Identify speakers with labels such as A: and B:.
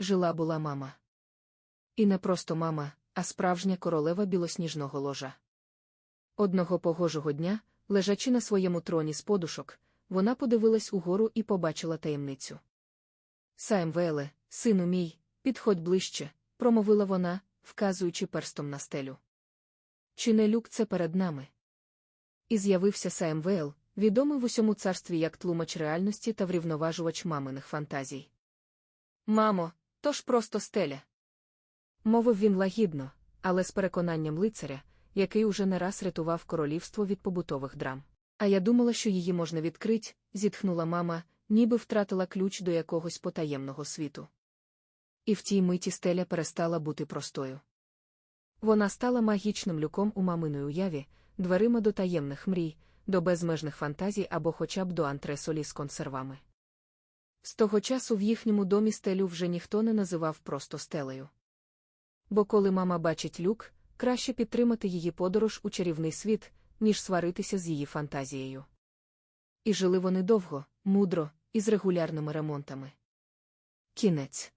A: жила була мама. І не просто мама, а справжня королева білосніжного ложа. Одного погожого дня, лежачи на своєму троні з подушок, вона подивилась угору і побачила таємницю. Саемвеле, сину мій, підходь ближче, промовила вона, вказуючи перстом на стелю. Чи не люк це перед нами? І з'явився Саемвел, відомий в усьому царстві як тлумач реальності та врівноважувач маминих фантазій. Мамо, то ж просто стеля. Мовив він лагідно, але з переконанням лицаря, який уже не раз рятував королівство від побутових драм. А я думала, що її можна відкрить, зітхнула мама, ніби втратила ключ до якогось потаємного світу. І в тій миті стеля перестала бути простою. Вона стала магічним люком у маминої уяві, дверима до таємних мрій, до безмежних фантазій або хоча б до антресолі з консервами. З того часу в їхньому домі стелю вже ніхто не називав просто стелею. Бо коли мама бачить люк, краще підтримати її подорож у чарівний світ, ніж сваритися з її фантазією. І жили вони довго, мудро і з регулярними ремонтами. Кінець.